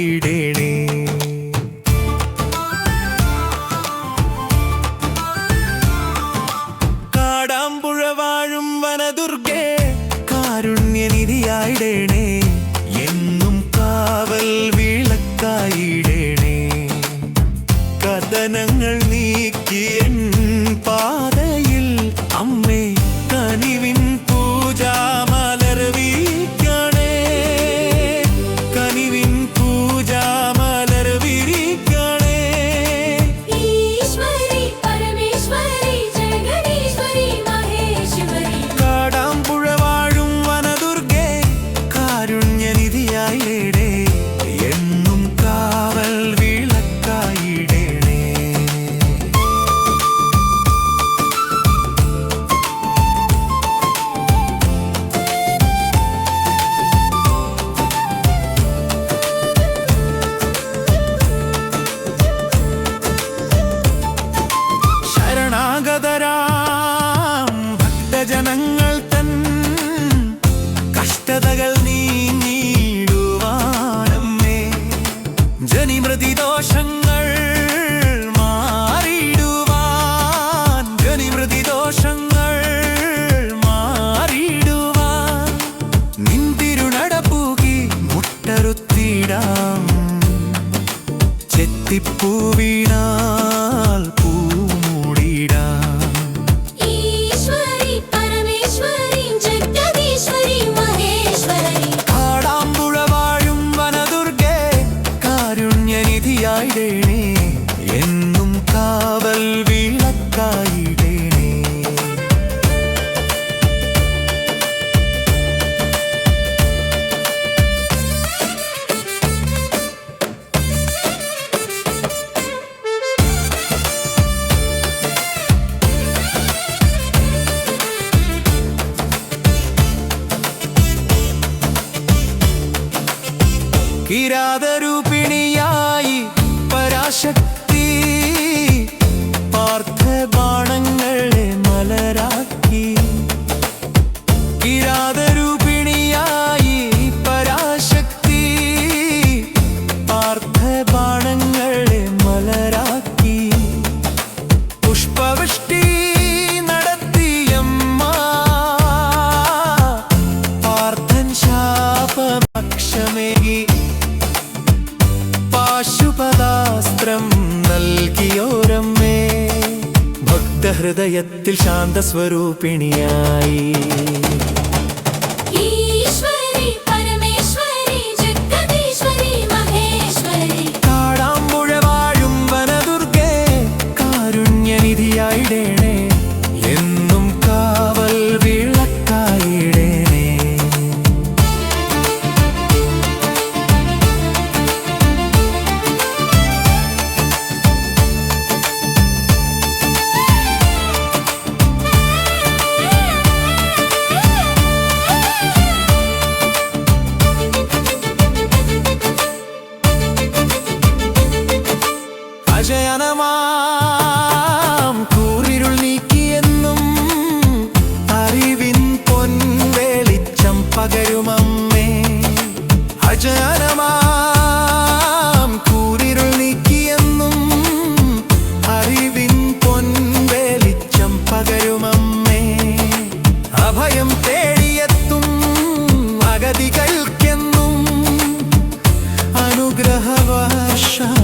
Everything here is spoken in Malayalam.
ഇടേണേ കാടാമ്പുഴ വാഴും വനദുർഗേ കാരുണ്യനിധിയായിടേണേ. എന്നും കാവൽ വിളക്കായിടേണേ. കഥനങ്ങൾ ചെത്തിപ്പൂവീണാ കിരാതരൂപിണിയായി പരാശക്തി ഹൃദയത്തിൽ ശാന്തസ്വരൂപിണിയായി. ശയനമാം കൂറിരുൾ നീക്കിയെന്നും അറിവിൻ പൊൻവെളിച്ചം പകരുമമ്മേ. അജയനമാം. കൂറിരുൾ നീക്കിയെന്നും അറിവിൻ പൊൻവെളിച്ചം പകരുമമ്മേ. അഭയം തേടിയെത്തും അഗതികൾക്കെന്നും അനുഗ്രഹവാശ